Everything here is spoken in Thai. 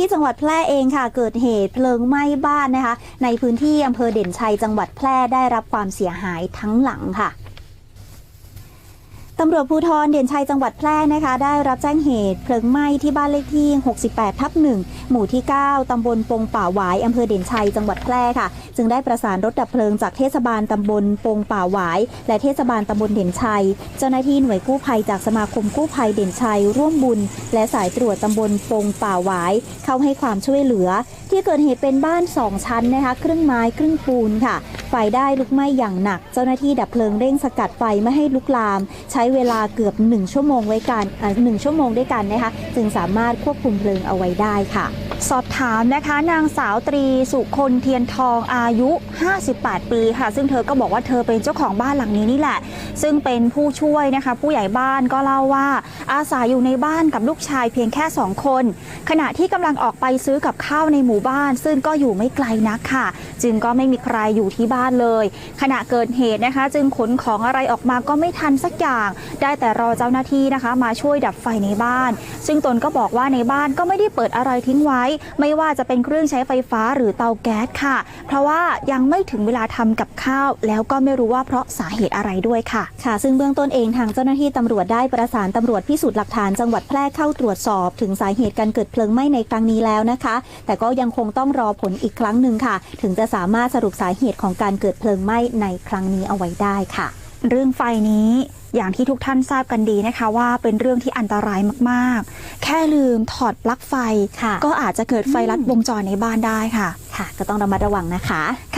ที่จังหวัดแพร่เองค่ะ เกิดเหตุเพลิงไหม้บ้านนะคะ ในพื้นที่อำเภอเด่นชัยจังหวัดแพร่ได้รับความเสียหายทั้งหลังค่ะ ตำรวจภูธรเด่นชัยจังหวัดแพร่นะคะ ได้รับแจ้งเหตุเพลิงไหม้ที่บ้านเลขที่ 68 ทับ 1 หมู่ที่ 9 ตำบลปงป่าหวาย อำเภอเด่นชัย จังหวัดแพร่ค่ะ จึงได้ประสานรถดับเพลิงจากเทศบาลตำบลปงป่าหวาย และเทศบาลตำบลเด่นชัย เจ้าหน้าที่หน่วยกู้ภัยจากสมาคมกู้ภัยเด่นชัย ร่วมบุญ และสายตรวจตำบลปงป่าหวาย เข้าให้ความช่วยเหลือ ที่เกิดเหตุเป็นบ้าน 2 ชั้นนะคะ ครึ่งไม้ครึ่งปูนค่ะ ไฟได้ลุกไหม้อย่างหนัก เจ้าหน้าที่ดับเพลิงเร่งสกัดไฟไม่ให้ลุกลาม ใช้เวลาเกือบ 1 ชั่วโมงไว้กันหนึ่งชั่วโมงด้วยกันนะคะจึงสามารถควบคุมเพลิงเอาไว้ได้ค่ะ สอบถามนะคะนางสาวตรีสุคนเทียนทองอายุ 58 ปีค่ะ ซึ่งเธอก็บอกว่าเธอเป็นเจ้าของบ้านหลังนี้นี่แหละ ซึ่งเป็นผู้ช่วยนะคะ ผู้ใหญ่บ้านก็เล่าว่า อาศัยอยู่ในบ้านกับลูกชายเพียงแค่ 2 คน ขณะที่กำลังออกไปซื้อกับข้าวในหมู่บ้าน ซึ่งก็อยู่ไม่ไกลนักค่ะ จึงก็ไม่มีใครอยู่ที่บ้านเลย ขณะเกิดเหตุนะคะ จึงขนของอะไรออกมาก็ไม่ทันสักอย่าง ได้แต่รอเจ้าหน้าที่นะคะ มาช่วยดับไฟในบ้าน ซึ่งตนก็บอกว่าในบ้านก็ไม่ได้เปิดอะไรทิ้งไว้ ไม่ว่าจะเป็นเครื่องใช้ไฟฟ้าหรือเตาแก๊สค่ะ เพราะว่ายังไม่ถึงเวลาทำกับข้าว แล้วก็ไม่รู้ว่าเพราะสาเหตุอะไรด้วยค่ะ ค่ะ ซึ่งเบื้องต้นเองทางเจ้าหน้าที่ตำรวจได้ประสานตำรวจพิสูจน์หลักฐานจังหวัดแพร่เข้าตรวจสอบ ถึงสาเหตุการเกิดเพลิงไหม้ในครั้งนี้แล้วนะคะ แต่ก็ยังคงต้องรอผลอีกครั้งหนึ่งค่ะ ถึงจะสามารถสรุปสาเหตุของการเกิดเพลิงไหม้ในครั้งนี้เอาไว้ได้ค่ะ เรื่องไฟนี้อย่างที่ทุกท่านทราบกันดีนะคะว่าเป็นเรื่องที่อันตรายมากๆ แค่ลืมถอดปลั๊กไฟค่ะก็อาจจะเกิดไฟลัดวงจรในบ้านได้ค่ะ ค่ะ ก็ต้องระมัดระวังนะคะ